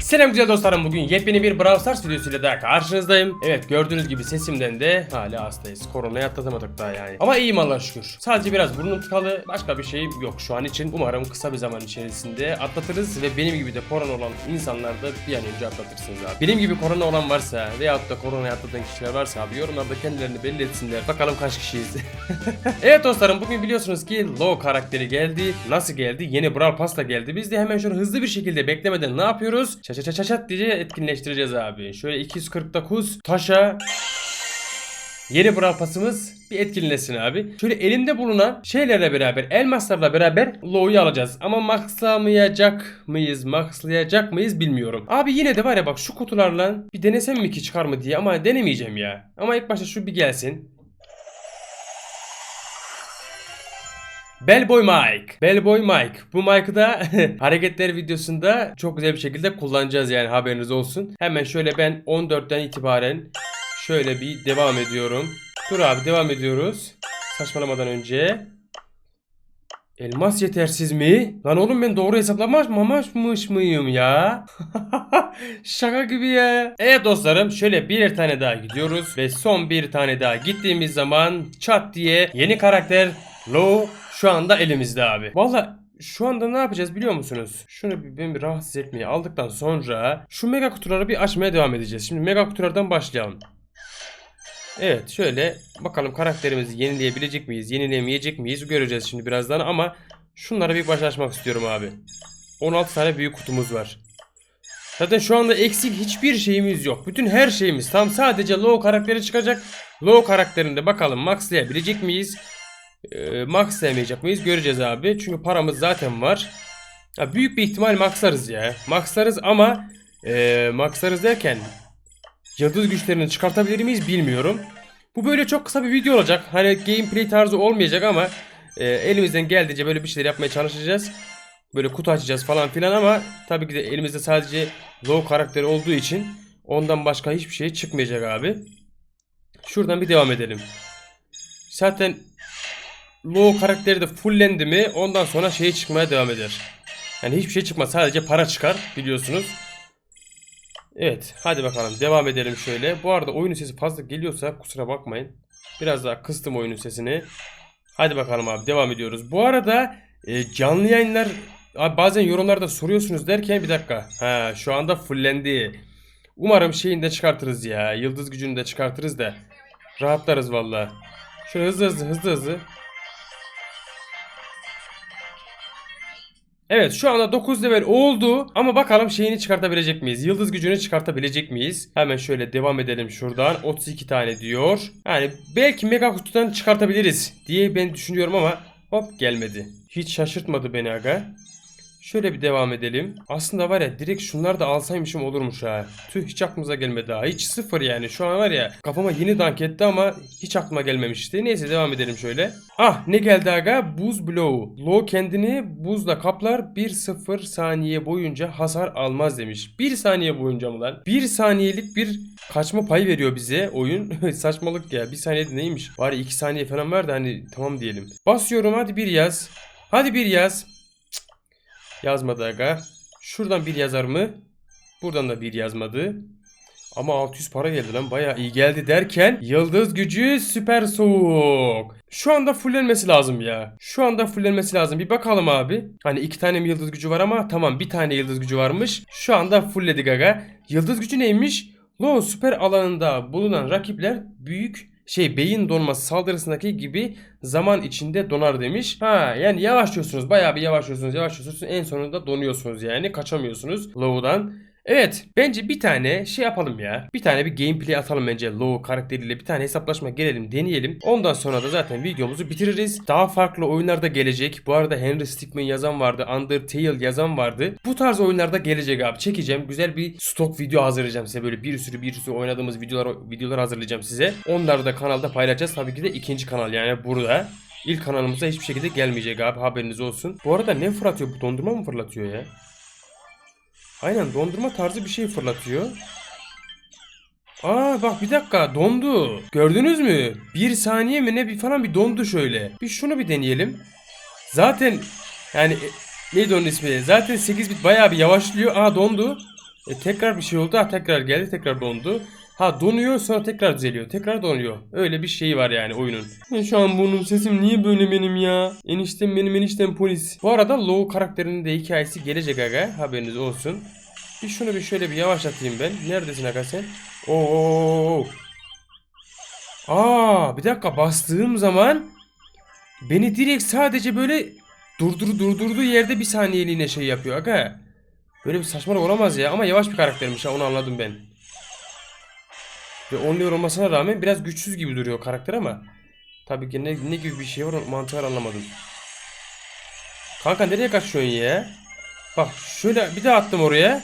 Selam güzel dostlarım bugün yepyeni bir Brawl Stars videosuyla daha karşınızdayım. Evet gördüğünüz gibi sesimden de hala hastayız. Koronayı atlatamadık daha yani. Ama iyiyim Allah'a şükür. Sadece biraz burnum tıkalı başka bir şeyim yok şu an için. Umarım kısa bir zaman içerisinde atlatırız ve benim gibi de korona olan insanlar da bir an önce atlatırsınız abi. Benim gibi korona olan varsa veyahut da koronayı atlatan kişiler varsa abi yorumlarda kendilerini belli etsinler. Bakalım kaç kişiyiz. evet dostlarım bugün biliyorsunuz ki Low karakteri geldi. Nasıl geldi? Yeni Brawl Pass'la geldi. Biz de hemen şöyle hızlı bir şekilde beklemeden ne yapıyoruz? Çat çat çat çat diye etkinleştireceğiz abi. Şöyle 249 taşa Yeni Brawl Pass'ımız bir etkinleşsin abi. Şöyle elimde bulunan şeylerle beraber, elmaslarla beraber Low'yu alacağız. Ama maxlamayacak mıyız, maxlayacak mıyız bilmiyorum. Abi yine de var ya bak şu kutularla bir denesem mi ki çıkar mı diye ama denemeyeceğim ya. Ama ilk başta şu bir gelsin. Bellboy Mike. Bellboy Mike. Bu Mike'ı da hareketler videosunda çok güzel bir şekilde kullanacağız yani haberiniz olsun. Hemen şöyle ben 14'ten itibaren şöyle bir devam ediyorum. Dur abi devam ediyoruz. Saçmalamadan önce. Elmas yetersiz mi? Lan oğlum ben doğru hesaplamamış mıyım ya? Şaka gibi ya. Evet dostlarım şöyle bir tane daha gidiyoruz. Ve son bir tane daha gittiğimiz zaman çat diye yeni karakter Low şu anda elimizde abi. Valla şu anda ne yapacağız biliyor musunuz? Şunu bir, beni bir rahatsız etmeye aldıktan sonra şu mega kutuları bir açmaya devam edeceğiz. Şimdi mega kutulardan başlayalım. Evet şöyle bakalım karakterimizi yenileyebilecek miyiz, yenileyemeyecek miyiz göreceğiz şimdi birazdan ama şunları bir açmak istiyorum abi. 16 tane büyük kutumuz var. Zaten şu anda eksik hiçbir şeyimiz yok. Bütün her şeyimiz tam sadece low karakteri çıkacak. Low karakterinde bakalım maxlayabilecek miyiz? Ee, maxlayamayacak mıyız göreceğiz abi. Çünkü paramız zaten var. Ya büyük bir ihtimal maxlarız ya. Maxlarız ama e, maxlarız derken yıldız güçlerini çıkartabilir miyiz bilmiyorum. Bu böyle çok kısa bir video olacak. Hani gameplay tarzı olmayacak ama e, elimizden geldiğince böyle bir şeyler yapmaya çalışacağız. Böyle kutu açacağız falan filan ama tabii ki de elimizde sadece low karakteri olduğu için ondan başka hiçbir şey çıkmayacak abi. Şuradan bir devam edelim. Zaten low karakteri de fullendi mi ondan sonra şey çıkmaya devam eder. Yani hiçbir şey çıkmaz sadece para çıkar biliyorsunuz. Evet hadi bakalım devam edelim şöyle. Bu arada oyunun sesi fazla geliyorsa kusura bakmayın. Biraz daha kıstım oyunun sesini. Hadi bakalım abi devam ediyoruz. Bu arada e, canlı yayınlar abi bazen yorumlarda soruyorsunuz derken bir dakika. Ha şu anda fullendi. Umarım şeyini de çıkartırız ya. Yıldız gücünü de çıkartırız da. Rahatlarız valla. Şöyle hızlı hızlı hızlı hızlı. Evet şu anda 9 level oldu ama bakalım şeyini çıkartabilecek miyiz? Yıldız gücünü çıkartabilecek miyiz? Hemen şöyle devam edelim şuradan. 32 tane diyor. Yani belki mega kutudan çıkartabiliriz diye ben düşünüyorum ama hop gelmedi. Hiç şaşırtmadı beni aga. Şöyle bir devam edelim. Aslında var ya direkt şunları da alsaymışım olurmuş ha. Tüh hiç aklımıza gelmedi daha. Hiç sıfır yani. Şu an var ya kafama yeni dank etti ama hiç aklıma gelmemişti. Neyse devam edelim şöyle. Ah ne geldi aga? Buz bloğu. Low kendini buzla kaplar 1-0 saniye boyunca hasar almaz demiş. 1 saniye boyunca mı lan? 1 saniyelik bir kaçma payı veriyor bize oyun. Saçmalık ya. 1 saniyede neymiş? Var 2 saniye falan var da hani tamam diyelim. Basıyorum hadi bir yaz. Hadi bir yaz. Yazmadı aga. Şuradan bir yazar mı? Buradan da bir yazmadı. Ama 600 para geldi lan bayağı iyi geldi derken yıldız gücü süper soğuk. Şu anda fullenmesi lazım ya. Şu anda fullenmesi lazım. Bir bakalım abi. Hani iki tane mi yıldız gücü var ama tamam bir tane yıldız gücü varmış. Şu anda fullledik aga. Yıldız gücü neymiş? Lo süper alanında bulunan rakipler büyük şey beyin donması saldırısındaki gibi zaman içinde donar demiş. Ha yani yavaşlıyorsunuz. Bayağı bir yavaşlıyorsunuz. Yavaşlıyorsunuz. En sonunda donuyorsunuz yani. Kaçamıyorsunuz Low'dan. Evet bence bir tane şey yapalım ya. Bir tane bir gameplay atalım bence Low karakteriyle bir tane hesaplaşma gelelim deneyelim. Ondan sonra da zaten videomuzu bitiririz. Daha farklı oyunlarda gelecek. Bu arada Henry Stickmin yazan vardı. Undertale yazan vardı. Bu tarz oyunlarda gelecek abi. Çekeceğim. Güzel bir stok video hazırlayacağım size. Böyle bir sürü bir sürü oynadığımız videolar videolar hazırlayacağım size. Onları da kanalda paylaşacağız. Tabii ki de ikinci kanal yani burada. İlk kanalımıza hiçbir şekilde gelmeyecek abi haberiniz olsun. Bu arada ne fırlatıyor bu dondurma mı fırlatıyor ya? Aynen dondurma tarzı bir şey fırlatıyor. Aa bak bir dakika dondu. Gördünüz mü? Bir saniye mi ne bir falan bir dondu şöyle. Bir şunu bir deneyelim. Zaten yani e, neydi onun ismi? Zaten 8 bit bayağı bir yavaşlıyor. Aa dondu. E, tekrar bir şey oldu. Ha tekrar geldi. Tekrar dondu. Ha donuyor sonra tekrar düzeliyor. Tekrar donuyor. Öyle bir şey var yani oyunun. Şu an burnum sesim niye böyle benim ya? Eniştem benim eniştem polis. Bu arada Low karakterinin de hikayesi gelecek aga. Haberiniz olsun. Bir şunu bir şöyle bir yavaşlatayım ben. Neredesin aga sen? Oo. Aa, bir dakika bastığım zaman beni direkt sadece böyle durdur durdurduğu yerde bir saniyeliğine şey yapıyor aga. Böyle bir saçmalık olamaz ya ama yavaş bir karaktermiş ha onu anladım ben. Ve onluyor olmasına rağmen biraz güçsüz gibi duruyor karakter ama tabii ki ne, ne gibi bir şey var mantığı anlamadım. Kanka nereye kaçıyorsun ya? Bak şöyle bir daha attım oraya.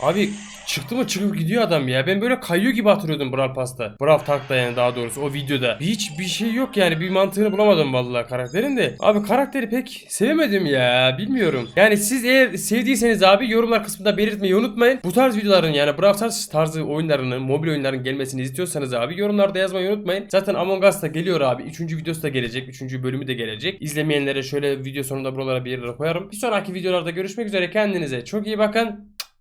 Abi çıktı mı çıkıp gidiyor adam ya. Ben böyle kayıyor gibi hatırlıyordum Brawl Pass'ta. Brawl Talk'ta yani daha doğrusu o videoda. Hiç bir şey yok yani bir mantığını bulamadım vallahi karakterin de. Abi karakteri pek sevemedim ya bilmiyorum. Yani siz eğer sevdiyseniz abi yorumlar kısmında belirtmeyi unutmayın. Bu tarz videoların yani Brawl Stars tarzı oyunlarının mobil oyunların gelmesini istiyorsanız abi yorumlarda yazmayı unutmayın. Zaten Among Us da geliyor abi. Üçüncü videosu da gelecek. Üçüncü bölümü de gelecek. İzlemeyenlere şöyle video sonunda buralara bir yere koyarım. Bir sonraki videolarda görüşmek üzere. Kendinize çok iyi bakın.